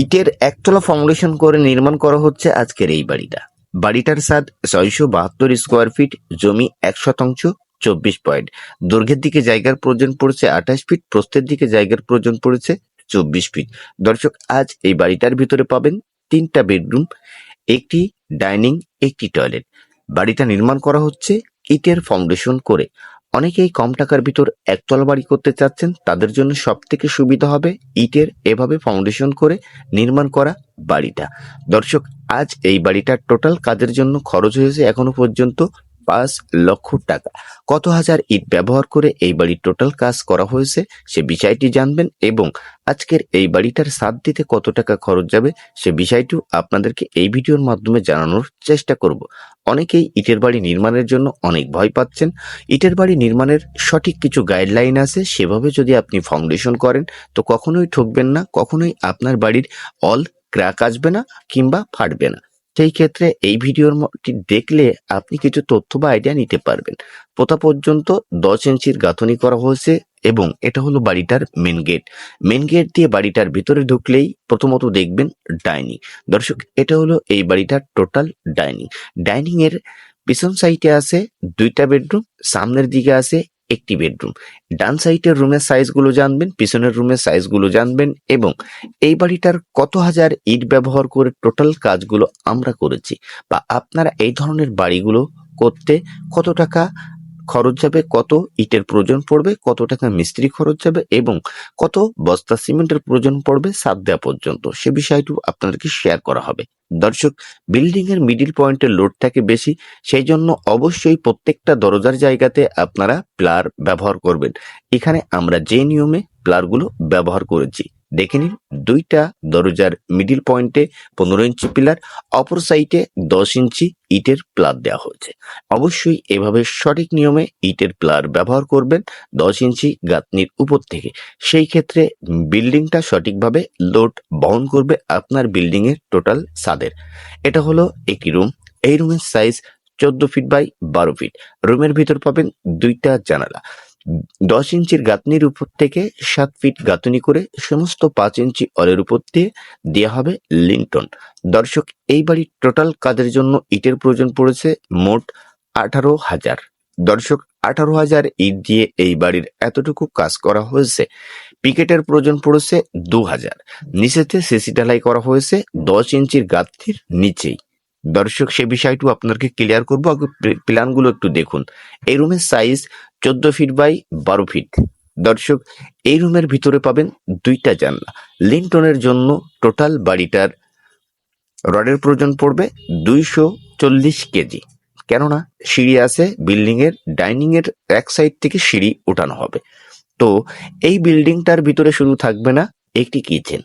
ইটের একতলা ফাউন্ডেশন করে নির্মাণ করা হচ্ছে আজকের এই বাড়িটা। বাড়িটার স্বাদ ছয়শো বাহাত্তর স্কোয়ার ফিট জমি এক শতাংশ, চব্বিশ পয়েন্ট দৈর্ঘ্যের দিকে জায়গার প্রয়োজন পড়েছে আঠাশ ফিট প্রস্থের দিকে জায়গার প্রয়োজন পড়েছে চব্বিশ ফিট দর্শক, আজ এই বাড়িটার ভিতরে পাবেন তিনটা বেডরুম, একটি ডাইনিং, একটি টয়লেট। বাড়িটা নির্মাণ করা হচ্ছে ইটের ফাউন্ডেশন করে। অনেকেই কম টাকার ভিতর একতলা বাড়ি করতে চাচ্ছেন, তাদের জন্য সব থেকে সুবিধা হবে ইটের এভাবে ফাউন্ডেশন করে নির্মাণ করা বাড়িটা। দর্শক, আজ এই বাড়িটার টোটাল কাজের জন্য খরচ হয়েছে এখনও পর্যন্ত পাঁচ লক্ষ টাকা। কত হাজার ইট ব্যবহার করে এই বাড়ির টোটাল কাজ করা হয়েছে, সে বিষয়টি জানবেন এবং আজকের এই বাড়িটার সাথ দিতে কত টাকা খরচ যাবে সে বিষয়টিও আপনাদেরকে এই ভিডিওর মাধ্যমে জানানোর চেষ্টা করব। অনেকেই ইটের বাড়ি নির্মাণের জন্য অনেক ভয় পাচ্ছেন। ইটের বাড়ি নির্মাণের সঠিক কিছু গাইডলাইন আছে, সেভাবে যদি আপনি ফাউন্ডেশন করেন, তো কখনোই ঠকবেন না, কখনোই আপনার বাড়ির অল ক্র্যাক আসবে না কিংবা ফাটবে না। সেই ক্ষেত্রে এই ভিডিওর ম- দেখলে আপনি কিছু তথ্য বা আইডিয়া নিতে পারবেন। প্রথা পর্যন্ত দশ ইঞ্চির গাঁথনি করা হয়েছে এবং এটা হলো বাড়িটার মেন গেট মেন গেট দিয়ে বাড়িটার ভিতরে ঢুকলেই প্রথমত দেখবেন ডাইনিং দর্শক, এটা হলো এই বাড়িটার টোটাল ডাইনিং ডাইনিং এর পিছন সাইডে আছে দুইটা বেডরুম সামনের দিকে আছে একটি বেডরুম। ডান সাইডের রুমের সাইজগুলো জানবেন, পিছনের রুমের সাইজগুলো জানবেন এবং এই বাড়িটার কত হাজার ইট ব্যবহার করে টোটাল কাজগুলো আমরা করেছি বা আপনারা এই ধরনের বাড়িগুলো করতে কত টাকা খরচ যাবে, কত ইটের প্রয়োজন পড়বে, কত টাকা মিস্ত্রি খরচ যাবে এবং কত বস্তা সিমেন্টের প্রয়োজন পড়বে সাত দেওয়া পর্যন্ত। সে বিষয়টি আপনাদেরকে শেয়ার করা হবে। দর্শক বিল্ডিং এর মিডিল পয়েন্টের লোড থাকে বেশি, সেই জন্য অবশ্যই প্রত্যেকটা দরজার জায়গাতে আপনারা প্লার ব্যবহার করবেন। এখানে আমরা যে নিয়মে প্লারগুলো ব্যবহার করেছি। দেখে নিন, দুইটা দরজার মিডিল পয়েন্টে পনেরো ইঞ্চি পিলার অপর সাইডে দশ ইঞ্চি ইটের প্লার দেওয়া হয়েছে। অবশ্যই এভাবে সঠিক নিয়মে ইটের প্লার ব্যবহার করবেন দশ ইঞ্চি গাঁথনির উপর থেকে। সেই ক্ষেত্রে বিল্ডিংটা সঠিকভাবে লোড বহন করবে আপনার বিল্ডিং এর টোটাল সাদের এটা হলো একটি রুম এই রুমের সাইজ চোদ্দ ফিট বাই বারো ফিট রুমের ভিতর পাবেন দুইটা জানালা। দশ ইঞ্চির গাঁথনির উপর থেকে সাত ফিট গাঁথনি করে সমস্ত পাঁচ ইঞ্চি অলের উপর দিয়ে দেওয়া হবে লিন্টন। দর্শক, এই বাড়ির টোটাল কাজের জন্য ইটের প্রয়োজন পড়েছে? মোট আঠারো হাজার। দর্শক, আঠারো হাজার ইট দিয়ে এই বাড়ির এতটুকু কাজ করা হয়েছে। পিকেটের প্রয়োজন পড়েছে দু হাজার। নিচেতে সিসি ঢালাই করা হয়েছে দশ ইঞ্চির গাঁথনির নিচেই। দর্শক, সে বিষয়টু আপনাকে ক্লিয়ার করব। প্ল্যানগুলো একটু দেখুন। এই রুমের সাইজ চোদ্দ ফিট বাই বারো ফিট। দর্শক, এই রুমের ভিতরে পাবেন দুইটা জানলা। লিন্টনের জন্য টোটাল বাড়িটার রডের প্রয়োজন পড়বে দুইশো চল্লিশ কেজি। কেননা, সিঁড়ি আছে বিল্ডিং এর ডাইনিং এর এক সাইড থেকে সিঁড়ি ওঠানো হবে। তো, এই বিল্ডিংটার ভিতরে শুধু থাকবে না, একটি কিচেন।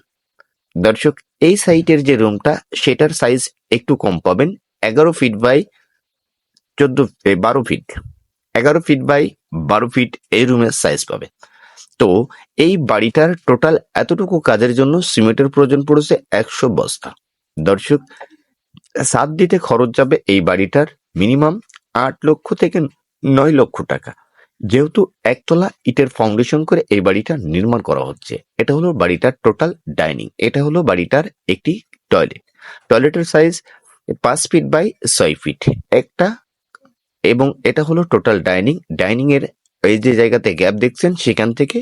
দর্শক, এই সাইটের যে রুমটা, সেটার সাইজ একটু কম পাবেন, এগারো ফিট বাই চোদ্দ বারো ফিট। এগারো ফিট বাই বারো ফিট এই রুমের সাইজ পাবে। তো এই বাড়িটার টোটাল এতটুকু কাজের জন্য সিমেন্টের প্রয়োজন পড়েছে একশো বস্তা। দর্শক, সাত দিতে খরচ যাবে এই বাড়িটার মিনিমাম আট লক্ষ থেকে নয় লক্ষ টাকা। যেহেতু একতলা ইটের ফাউন্ডেশন করে এই বাড়িটা নির্মাণ করা হচ্ছে। এটা হলো বাড়িটার টোটাল ডাইনিং এটা হলো বাড়িটার একটি টয়লেট টয়লেটের সাইজ পাঁচ ফিট বাই ছয় ফিট একটা এবং এটা হলো টোটাল ডাইনিং ডাইনিং এর এই যে জায়গাতে গ্যাপ দেখছেন সেখান থেকে